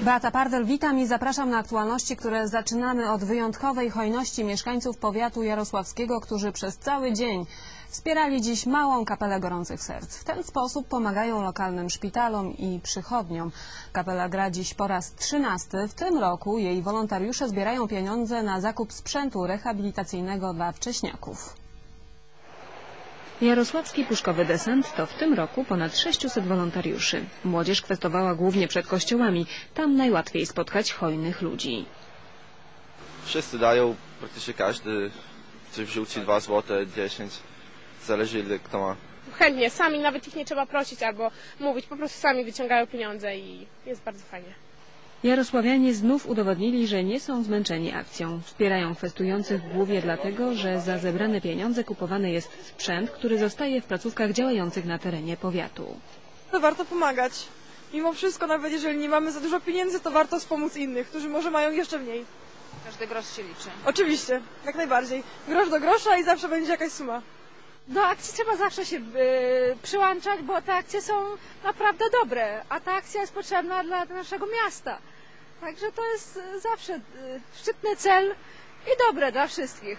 Beata Pardel, witam i zapraszam na aktualności, które zaczynamy od wyjątkowej hojności mieszkańców powiatu jarosławskiego, którzy przez cały dzień wspierali dziś małą kapelę gorących serc. W ten sposób pomagają lokalnym szpitalom i przychodniom. Kapela gra dziś po raz trzynasty. W tym roku jej wolontariusze zbierają pieniądze na zakup sprzętu rehabilitacyjnego dla wcześniaków. Jarosławski Puszkowy Desant to w tym roku ponad 600 wolontariuszy. Młodzież kwestowała głównie przed kościołami. Tam najłatwiej spotkać hojnych ludzi. Wszyscy dają, praktycznie każdy coś wrzuci 2 złote, 10, zależy ile kto ma. chętnie, sami nawet ich nie trzeba prosić albo mówić, po prostu sami wyciągają pieniądze i jest bardzo fajnie. Jarosławianie znów udowodnili, że nie są zmęczeni akcją. Wspierają kwestujących głównie dlatego, że za zebrane pieniądze kupowany jest sprzęt, który zostaje w placówkach działających na terenie powiatu. To warto pomagać. Mimo wszystko, nawet jeżeli nie mamy za dużo pieniędzy, to warto wspomóc innych, którzy może mają jeszcze mniej. Każdy grosz się liczy. Oczywiście, jak najbardziej. Grosz do grosza i zawsze będzie jakaś suma. Do akcji trzeba zawsze się y, przyłączać, bo te akcje są naprawdę dobre, a ta akcja jest potrzebna dla naszego miasta. Także to jest zawsze y, szczytny cel i dobre dla wszystkich.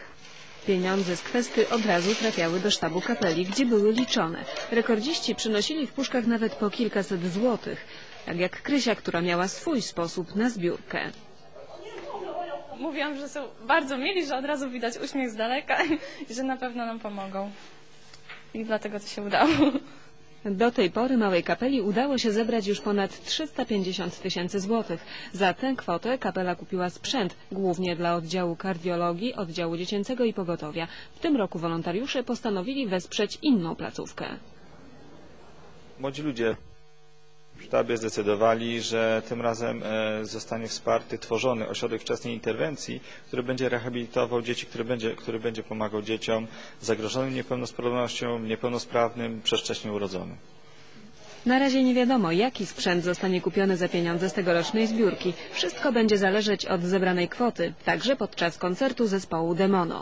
Pieniądze z kwesty od razu trafiały do sztabu kapeli, gdzie były liczone. Rekordziści przynosili w puszkach nawet po kilkaset złotych. Tak jak Krysia, która miała swój sposób na zbiórkę. mówiłam, że są bardzo mili, że od razu widać uśmiech z daleka i że na pewno nam pomogą. I dlatego to się udało. Do tej pory małej kapeli udało się zebrać już ponad 350 tysięcy złotych. Za tę kwotę kapela kupiła sprzęt, głównie dla oddziału kardiologii, oddziału dziecięcego i pogotowia. W tym roku wolontariusze postanowili wesprzeć inną placówkę. Młodzi ludzie sztabie zdecydowali, że tym razem e, zostanie wsparty, tworzony ośrodek wczesnej interwencji, który będzie rehabilitował dzieci, który będzie, który będzie pomagał dzieciom zagrożonym niepełnosprawnością, niepełnosprawnym, przedwcześnie urodzonym. Na razie nie wiadomo, jaki sprzęt zostanie kupiony za pieniądze z tegorocznej zbiórki. Wszystko będzie zależeć od zebranej kwoty, także podczas koncertu zespołu Demono.